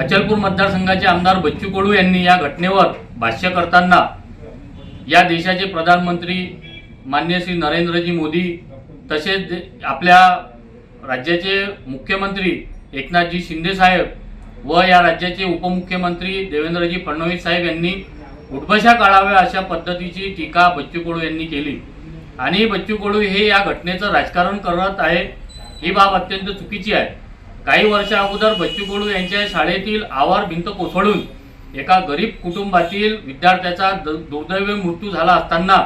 अचलपूर मतदारसंघाचे आमदार बच्चू कडू यांनी या घटनेवर भाष्य करताना या देशाचे प्रधानमंत्री मान्य श्री नरेंद्रजी मोदी तसेच दे- आपल्या राज्याचे मुख्यमंत्री एकनाथजी शिंदे साहेब व या राज्याचे उपमुख्यमंत्री देवेंद्रजी फडणवीस साहेब यांनी उठबशा काढाव्या अशा पद्धतीची टीका बच्चू कडू यांनी केली. आणि बच्चू कडू हे या घटनेचं राजकारण करत आहे ही बाब अत्यंत चुकीची आहे. काही वर्षा अगोदर बच्चू कडू यांच्या शाळेतील आवार भिंत कोसळून एका गरीब कुटुंबातील विद्यार्थ्याचा द- दुर्दैवी मृत्यू झाला असताना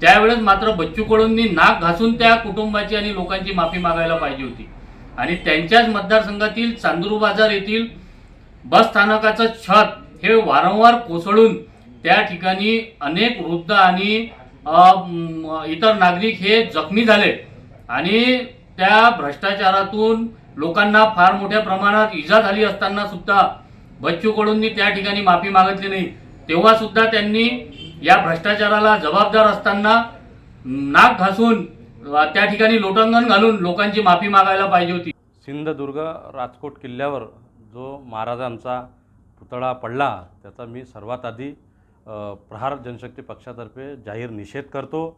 त्यावेळेस मात्र बच्चू कडूंनी नाक घासून त्या कुटुंबाची आणि लोकांची माफी मागायला पाहिजे होती. आणि त्यांच्याच मतदारसंघातील चांदूर बाजार येथील बस स्थानकाचं छत हे वारंवार कोसळून त्या ठिकाणी अनेक वृद्ध आणि इतर नागरिक हे जखमी झाले. आणि त्या भ्रष्टाचारातून लोकांना फार मोठ्या प्रमाणात इजा झाली असताना सुद्धा बच्चू कडूंनी त्या ठिकाणी माफी मागितली नाही. तेव्हा सुद्धा त्यांनी या भ्रष्टाचाराला जबाबदार असताना नाक घासून त्या ठिकाणी लोटांगण घालून लोकांची माफी मागायला पाहिजे होती. सिंधुदुर्ग राजकोट किल्ल्यावर जो महाराजांचा पुतळा पडला त्याचा मी सर्वात आधी प्रहार जनशक्ती पक्षातर्फे जाहीर निषेध करतो.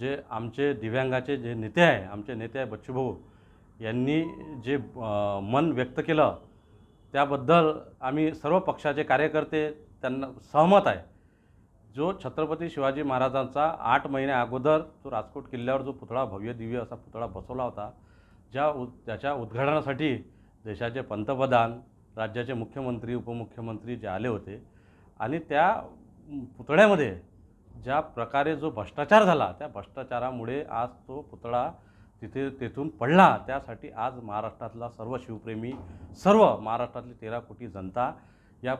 जे आमचे दिव्यांगाचे जे नेते आहे आमचे नेते आहे बच्चूभाऊ यांनी जे मन व्यक्त केलं त्याबद्दल आम्ही सर्व पक्षाचे कार्यकर्ते त्यांना सहमत आहे. जो छत्रपती शिवाजी महाराजांचा आठ महिन्या अगोदर जो राजकोट किल्ल्यावर जो पुतळा भव्य दिव्य असा पुतळा बसवला होता ज्या उ त्याच्या उद्घाटनासाठी देशाचे पंतप्रधान राज्याचे मुख्यमंत्री उपमुख्यमंत्री जे आले होते आणि त्या पुतळ्यामध्ये ज्या प्रकारे जो भ्रष्टाचार झाला त्या भ्रष्टाचारामुळे आज तो पुतळा तिथे तेथून पडला. त्यासाठी आज महाराष्ट्रातला सर्व शिवप्रेमी सर्व महाराष्ट्रातली तेरा कोटी जनता या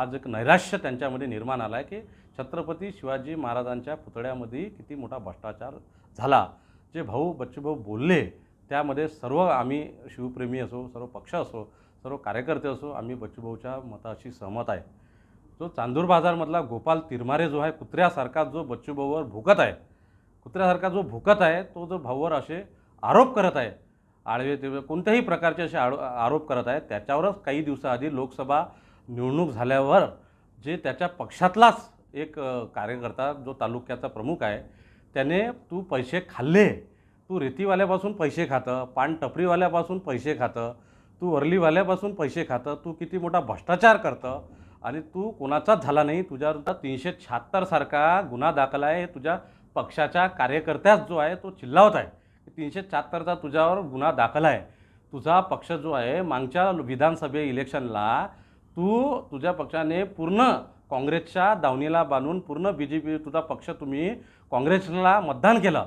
आज एक नैराश्य त्यांच्यामध्ये निर्माण आला आहे की छत्रपती शिवाजी महाराजांच्या पुतळ्यामध्ये किती मोठा भ्रष्टाचार झाला. जे भाऊ बच्चूभाऊ बोलले त्यामध्ये सर्व आम्ही शिवप्रेमी असो सर्व पक्ष असो सर्व कार्यकर्ते असो आम्ही बच्चूभाऊच्या मताशी सहमत आहे. जो चांदूर बाजारमधला गोपाल तिरमारे जो आहे कुत्र्यासारखा जो बच्चूभाऊवर भुकत आहे कुत्र्यासारखा जो भुकत आहे तो जो भाऊवर असे आरोप करत आहे. आळवे ते कोणत्याही प्रकारचे असे आरो आरोप करत आहे त्याच्यावरच काही दिवसाआधी लोकसभा निवडणूक झाल्यावर जे त्याच्या पक्षातलाच एक कार्यकर्ता जो तालुक्याचा प्रमुख आहे त्याने तू पैसे खाल्ले. तू रेतीवाल्यापासून पैसे खातं पान टपरीवाल्यापासून पैसे खातं तू वरलीवाल्यापासून पैसे खातं तू किती मोठा भ्रष्टाचार करतं आणि तू कोणाचाच झाला नाही तुझ्यावर तीनशे शहात्तरसारखा गुन्हा दाखल आहे हे तुझ्या पक्षाच्या कार्यकर्त्याच जो आहे तो चिल्लावत आहे. तीनशे शहात्तरचा तुझ्यावर गुन्हा दाखल आहे. तुझा पक्ष जो आहे मागच्या विधानसभे इलेक्शनला तू तुझ्या पक्षाने पूर्ण काँग्रेसच्या दावणीला बांधून पूर्ण बी जे पी तुझा पक्ष तुम्ही काँग्रेसला मतदान केलं.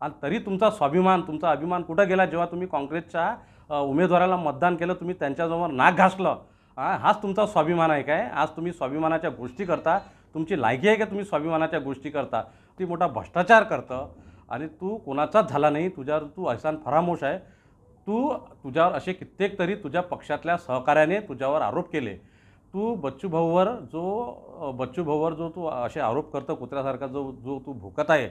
आणि तरी तुमचा स्वाभिमान तुमचा अभिमान कुठं गेला जेव्हा तुम्ही काँग्रेसच्या उमेदवाराला मतदान केलं तुम्ही त्यांच्याजवळ नाक घासलं? हाच तुमचा स्वाभिमान आहे काय? आज तुम्ही स्वाभिमानाच्या गोष्टी करता. तुमची लायकी आहे का तुम्ही स्वाभिमानाच्या गोष्टी करता? ती मोठा भ्रष्टाचार करतं. आणि तू कोणाचाच झाला नाही तुझ्यावर तू अहसान फरामोश आहे. तू तुझ्यावर असे कित्येक तरी तुझ्या पक्षातल्या सहकार्याने तुझ्यावर आरोप केले. तू बच्चूभाऊवर जो बच्चूभाऊवर जो तू असे आरोप करतो कुत्र्यासारखा जो जो तू भुकत आहे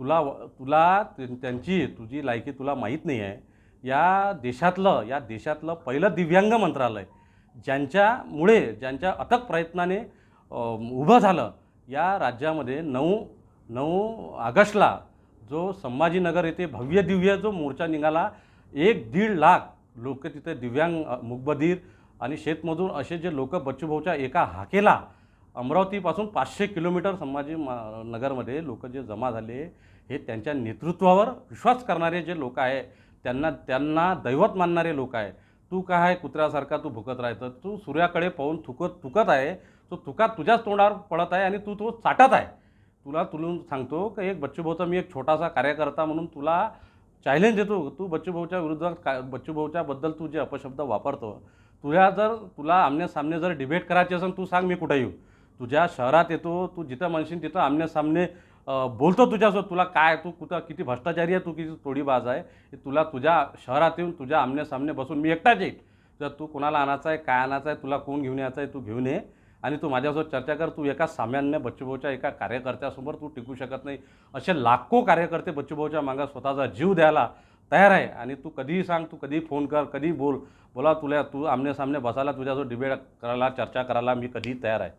तुला तुला त्यांची तुझी लायकी तुला माहीत नाही आहे. या देशातलं या देशातलं पहिलं दिव्यांग मंत्रालय ज्यांच्यामुळे ज्यांच्या अथक प्रयत्नाने उभं झालं या राज्यामध्ये नऊ नऊ ऑगस्टला जो संभाजीनगर येथे भव्य दिव्य जो मोर्चा निघाला एक दीड लाख लोक तिथे दिव्यांग मुकबधीर आणि शेतमजूर असे जे लोक बच्चूभाऊच्या एका हाकेला अमरावतीपासून पाचशे किलोमीटर संभाजी नगरमध्ये लोक जे जमा झाले हे त्यांच्या नेतृत्वावर विश्वास करणारे जे लोक आहे त्यांना त्यांना दैवत मानणारे लोक आहे. तू काय आहे कुत्र्यासारखा तू भुकत राहतं तू सूर्याकडे पाहून थुकत थुकत आहे. तो तुका तुझ्याच तोंडावर पडत आहे आणि तू तो चाटत आहे. तुला तुलून सांगतो की एक बच्चूभाऊचा मी एक छोटासा कार्यकर्ता म्हणून तुला चॅलेंज देतो. तू बच्चूभाऊच्या विरुद्धात का बच्चूभाऊच्याबद्दल तू जे अपशब्द वापरतो तुझ्या जर तुला आमण्यासामने जर डिबेट करायची असेल तू सांग मी कुठं येऊ. तुझ्या शहरात येतो तू जिथं म्हणशील तिथं आमण्यासामने बोलतो तुझ्यासोबत. तुला काय तू कुठं किती भ्रष्टाचारी आहे तू किती तोडीबाज आहे हे तुला तुझ्या शहरात येऊन तुझ्या आमनेसामने बसून मी एकटाच येईल जर तू कोणाला आणायचा आहे काय आणायचं आहे तुला कोण घेऊन यायचं आहे तू घेऊन ये. आणि तू माझ्यासोबत चर्चा कर तू एका सामान्य बच्चूभाऊच्या एका कार्यकर्त्यासमोर तू टिकू शकत नाही. असे लाखो कार्यकर्ते बच्चूभाऊच्या मागं स्वतःचा जीव द्यायला तयार आहे. आणि तू कधीही सांग तू कधीही फोन कर कधीही बोल. बोला तुला तू आमने सामने बसायला तुझ्यासोबत डिबेट करायला चर्चा करायला मी कधीही तयार आहे.